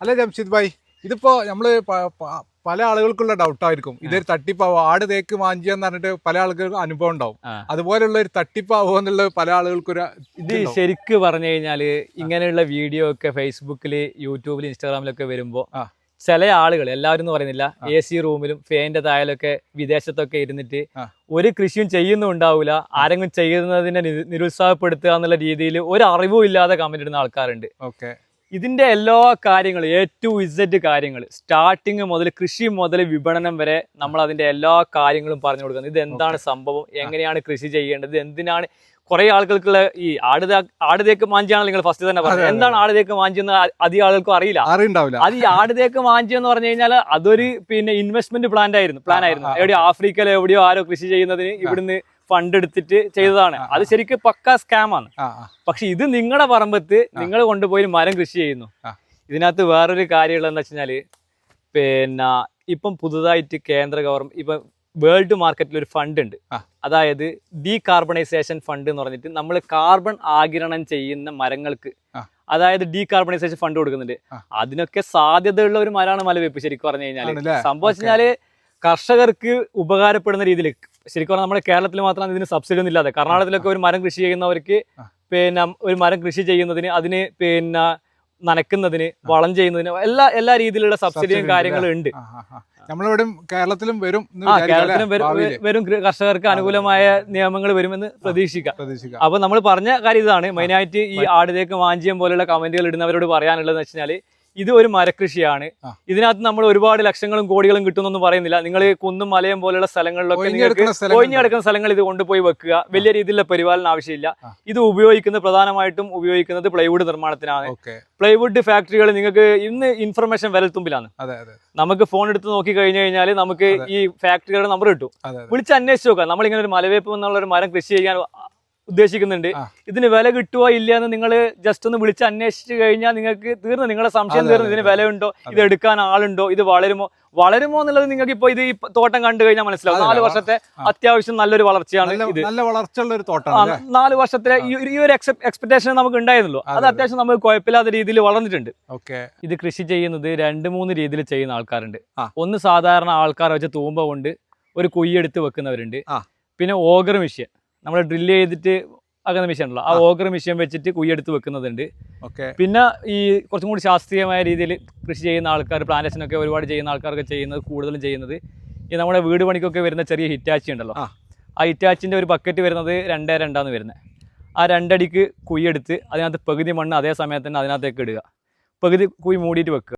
അല്ല ജംഷിദ് ഭായ്? ഇതിപ്പോ നമ്മൾ പല ആളുകൾക്കുള്ള ഡൗട്ടായിരിക്കും. ഇതൊരു തട്ടിപ്പാവോ? ആട് തേക്ക് മാഞ്ചിയെന്ന് പറഞ്ഞിട്ട് പല ആളുകൾക്ക് അനുഭവം ഉണ്ടാവും. അതുപോലെയുള്ള ഒരു തട്ടിപ്പാവോ എന്നുള്ള പല ആളുകൾക്കൊരു ഇത് ശരിക്ക് പറഞ്ഞു കഴിഞ്ഞാൽ ഇങ്ങനെയുള്ള വീഡിയോ ഒക്കെ ഫേസ്ബുക്കിൽ യൂട്യൂബിൽ ഇൻസ്റ്റാഗ്രാമിലൊക്കെ വരുമ്പോ. ചില ആളുകൾ എല്ലാവരും എന്ന് പറയുന്നില്ല എ സി റൂമിലും ഫാനിന്റെ തായാലൊക്കെ വിദേശത്തൊക്കെ ഇരുന്നിട്ട് ഒരു കൃഷിയും ചെയ്യുന്നുണ്ടാവില്ല ആരെങ്കിലും ചെയ്യുന്നതിനെ നിരുത്സാഹപ്പെടുത്തുക എന്നുള്ള രീതിയിൽ ഒരു അറിവും ഇല്ലാതെ കമന്റ് ഇടുന്ന ആൾക്കാരുണ്ട്. ഓക്കെ. ഇതിന്റെ എല്ലാ കാര്യങ്ങളും എ ടു ഇസഡ് കാര്യങ്ങൾ സ്റ്റാർട്ടിങ് മുതൽ കൃഷി മുതൽ വിപണനം വരെ നമ്മൾ അതിന്റെ എല്ലാ കാര്യങ്ങളും പറഞ്ഞു കൊടുക്കുന്നത്. ഇത് എന്താണ് സംഭവം? എങ്ങനെയാണ് കൃഷി ചെയ്യേണ്ടത്? എന്തിനാണ്? കുറെ ആളുകൾക്കുള്ള ഈ ആട് ആടുതേക്ക് മാഞ്ചിയാണ് നിങ്ങൾ ഫസ്റ്റ് തന്നെ പറഞ്ഞത്. എന്താണ് ആടുതേക്ക് മാഞ്ചി എന്ന് അധികം ആളുകൾക്കും അറിയില്ല. അറിയുണ്ടാവില്ല. അത് ഈ ആടുതേക്ക് മാഞ്ചി എന്ന് പറഞ്ഞു കഴിഞ്ഞാൽ അതൊരു പിന്നെ ഇൻവെസ്റ്റ്മെന്റ് പ്ലാൻ ആയിരുന്നു പ്ലാൻ ആയിരുന്നു. എവിടെയോ ആഫ്രിക്കയിലോ എവിടെയോ ആരോ കൃഷി ചെയ്യുന്നതിന് ഇവിടുന്ന് ഫണ്ട് എടുത്തിട്ട് ചെയ്തതാണ്. അത് ശരിക്കും പക്ക സ്കാമാണ് പക്ഷെ ഇത് നിങ്ങളുടെ പറമ്പത്ത് നിങ്ങൾ കൊണ്ടുപോയി മരം കൃഷി ചെയ്യുന്നു. ഇതിനകത്ത് വേറൊരു കാര്യമുള്ളതെന്ന് വെച്ചാൽ പിന്നെ ഇപ്പം പുതുതായിട്ട് കേന്ദ്ര ഗവൺമെന്റ് ഇപ്പം വേൾഡ് മാർക്കറ്റിൽ ഒരു ഫണ്ട് ഉണ്ട്. അതായത് ഡീകാർബണൈസേഷൻ ഫണ്ട് എന്ന് പറഞ്ഞിട്ട് നമ്മൾ കാർബൺ ആകിരണം ചെയ്യുന്ന മരങ്ങൾക്ക് അതായത് ഡീ കാർബണൈസേഷൻ ഫണ്ട് കൊടുക്കുന്നുണ്ട്. അതിനൊക്കെ സാധ്യതയുള്ള ഒരു മരമാണ് മലവെപ്പ് ശരിക്കും പറഞ്ഞു കഴിഞ്ഞാൽ ആണല്ലേ? സംഭവം വെച്ചാൽ കർഷകർക്ക് ഉപകാരപ്പെടുന്ന രീതിയിൽ ശരിക്കും പറഞ്ഞാൽ നമ്മുടെ കേരളത്തിൽ മാത്രമാണ് ഇതിന് സബ്സിഡി ഒന്നും ഇല്ലാതെ. കർണാടകത്തിലൊക്കെ ഒരു മരം കൃഷി ചെയ്യുന്നവർക്ക്. പിന്നെ ഒരു മരം കൃഷി ചെയ്യുന്നതിന് അതിന് പിന്നെ നനക്കുന്നതിന് വളം ചെയ്യുന്നതിന് എല്ലാ എല്ലാ രീതിയിലുള്ള സബ്സിഡിയും കാര്യങ്ങളും ഉണ്ട്. നമ്മളിവിടെയും കേരളത്തിലും വരും കേരളത്തിലും വരും- കർഷകർക്ക് അനുകൂലമായ നിയമങ്ങൾ വരുമെന്ന് പ്രതീക്ഷിക്കാം. പ്രതീക്ഷിക്കാം. അപ്പൊ നമ്മൾ പറഞ്ഞ കാര്യം ഇതാണ്. മെയിനായിട്ട് ഈ ആടുതേക്ക് വാഞ്ചിയം പോലുള്ള കമന്റുകൾ ഇടുന്നവരോട് പറയാനുള്ളത് വെച്ചാൽ ഇത് ഒരു മരകൃഷിയാണ്. ഇതിനകത്ത് നമ്മൾ ഒരുപാട് ലക്ഷങ്ങളും കോടികളും കിട്ടുന്നൊന്നും പറയുന്നില്ല. നിങ്ങൾ കുന്നും മലയും പോലുള്ള സ്ഥലങ്ങളിലൊക്കെ നിങ്ങൾക്ക് ഒഴിഞ്ഞെടുക്കുന്ന സ്ഥലങ്ങൾ ഇത് കൊണ്ടുപോയി വെക്കുക. വലിയ രീതിയിലുള്ള പരിപാലനം ആവശ്യമില്ല. ഇത് ഉപയോഗിക്കുന്നത് പ്രധാനമായിട്ടും ഉപയോഗിക്കുന്നത് പ്ലൈവുഡ് നിർമ്മാണത്തിനാണ്. പ്ലൈവുഡ് ഫാക്ടറികൾ നിങ്ങൾക്ക് ഇന്ന് ഇൻഫർമേഷൻ വിരൽത്തുമ്പിലാണ്. നമുക്ക് ഫോൺ എടുത്ത് നോക്കി കഴിഞ്ഞു കഴിഞ്ഞാൽ നമുക്ക് ഈ ഫാക്ടറികളുടെ നമ്പർ കിട്ടും. വിളിച്ച് അന്വേഷിച്ച് നോക്കാം നമ്മളിങ്ങനെ ഒരു മലവേപ്പ് എന്നുള്ള ഒരു മരം കൃഷി ചെയ്യാൻ ഉദ്ദേശിക്കുന്നുണ്ട്. ഇതിന് വില കിട്ടുമോ ഇല്ല എന്ന് നിങ്ങൾ ജസ്റ്റ് ഒന്ന് വിളിച്ച് അന്വേഷിച്ച് കഴിഞ്ഞാൽ നിങ്ങൾക്ക് തീർന്നു നിങ്ങളുടെ സംശയം തീർന്നു ഇതിന് വില ഉണ്ടോ ഇത്. എടുക്കാൻ ആളുണ്ടോ? ഇത് വളരുമോ? വളരുമോ എന്നുള്ളത് നിങ്ങൾക്ക് ഇപ്പൊ ഇത് ഈ തോട്ടം കണ്ടു കഴിഞ്ഞാൽ മനസ്സിലാവും. നാല് വർഷത്തെ അത്യാവശ്യം നല്ലൊരു വളർച്ചയാണ് ഇത്. നല്ല വളർച്ചയുള്ള ഒരു തോട്ടം നാല് വർഷത്തെ ഈ ഒരു- എക്സ്പെക്ടേഷൻ നമുക്ക് ഉണ്ടായിരുന്നല്ലോ. അത് അത്യാവശ്യം നമുക്ക് കുഴപ്പമില്ലാത്ത രീതിയിൽ വളർന്നിട്ടുണ്ട്. ഓക്കെ. ഇത് കൃഷി ചെയ്യുന്നത് രണ്ട് മൂന്ന് രീതിയിൽ ചെയ്യുന്ന ആൾക്കാരുണ്ട്. ഒന്ന് സാധാരണ ആൾക്കാർ വെച്ച് തൂമ്പ കൊണ്ട് ഒരു കുയ്യെടുത്ത് വെക്കുന്നവരുണ്ട്. പിന്നെ ഓഗർ മെഷീൻ. നമ്മൾ ഡ്രില്ല് ചെയ്തിട്ട് അങ്ങനെ മെഷീൻ ഉണ്ടല്ലോ. ആ. ഓഗർ മെഷീൻ വെച്ചിട്ട് കുയ്യെടുത്ത് വെക്കുന്നതുണ്ട് ഓക്കെ. പിന്നെ ഈ കുറച്ചും കൂടി ശാസ്ത്രീയമായ രീതിയിൽ കൃഷി ചെയ്യുന്ന ആൾക്കാർ പ്ലാന്റേഷനൊക്കെ ഒരുപാട് ചെയ്യുന്ന ആൾക്കാരൊക്കെ ചെയ്യുന്നത് കൂടുതലും ചെയ്യുന്നത്. ഈ നമ്മുടെ വീട് പണിക്കൊക്കെ വരുന്ന ചെറിയ ഹിറ്റാച്ചി ഉണ്ടല്ലോ. ആ. ആ ഹിറ്റാച്ചിന്റെ ഒരു ബക്കറ്റ് വരുന്നത് രണ്ടേ രണ്ടാന്ന് വരുന്നത് ആ രണ്ടടിക്ക് കുയ്യെടുത്ത് അതിനകത്ത് പകുതി മണ്ണ് അതേ സമയത്ത് തന്നെ അതിനകത്തേക്ക് ഇടുക. പകുതി കുഴി മൂടിയിട്ട് വെക്കുക.